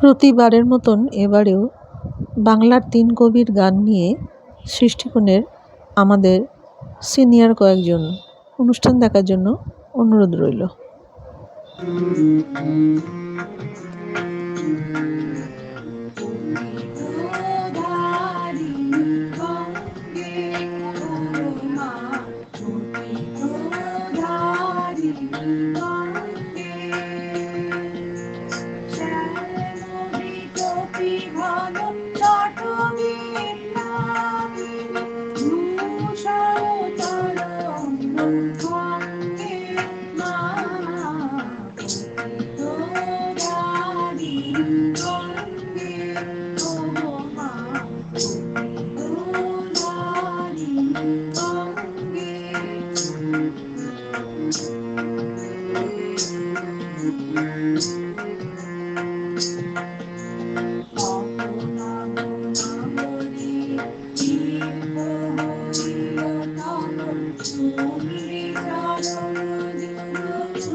প্রতিবারের মতন এবারেও বাংলার তিন কবির গান নিয়ে সৃষ্টিকোণের আমাদের সিনিয়র কয়েকজন অনুষ্ঠান দেখার জন্য অনুরোধ রইল।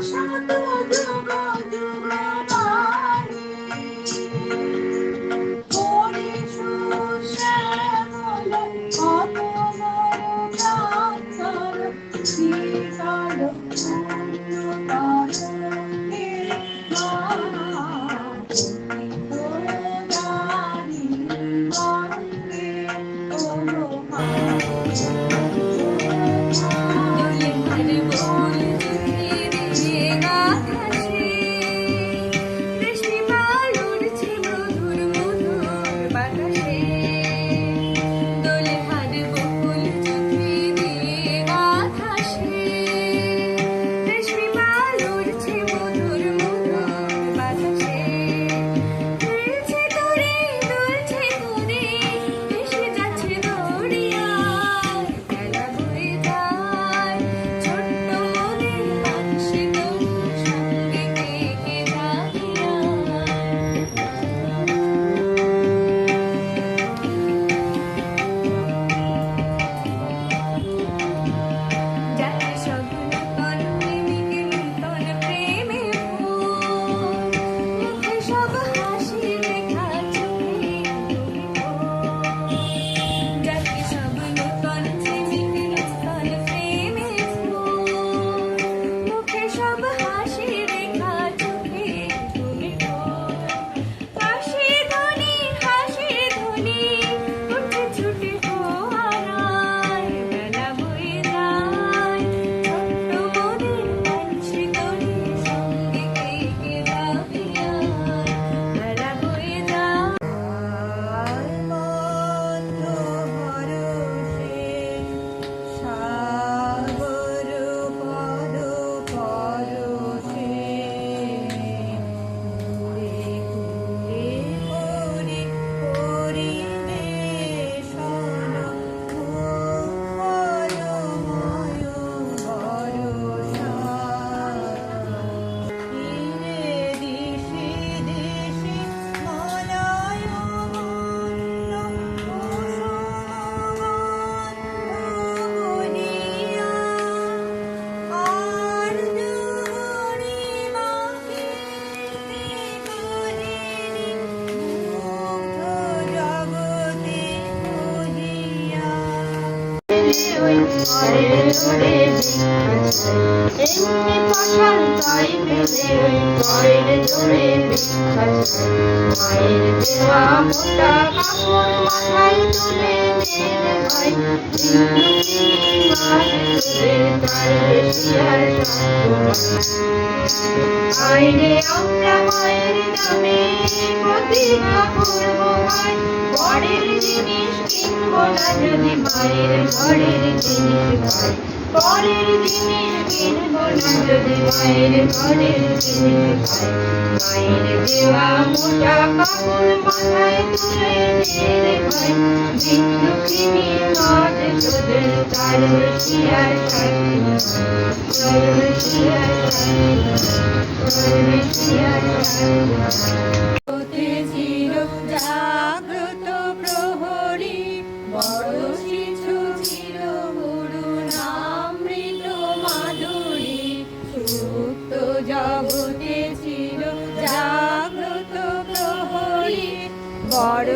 শত যুগ যুগ নারী পরিশু শ্যামল অপমর প্রাণ সীতাল এমনি পাশান তাই পেলে ওই পরের জোরে মায়ের দেওয়া মোটা কাপড় মাথায় তুলে মেরে ভাই আইনে আমরা মায়ের নামে প্রতিমা করব ভাই। পরের জিনিস কিনব না যদি মায়ের ঘরের জিনিস ভাই। পরের জিনিস কিনব না যদি মায়ের ঘরের জিনিস ভাই। মায়ের দেওয়া মোটা কাপড় মাথায় তুলে দিয়ে জাগ্রত প্রহরী বড় শিশু ছিল গুরু নামৃত মাধুরী সুপ্ত জগতে ছিল জাগ্রত প্রহরী বড়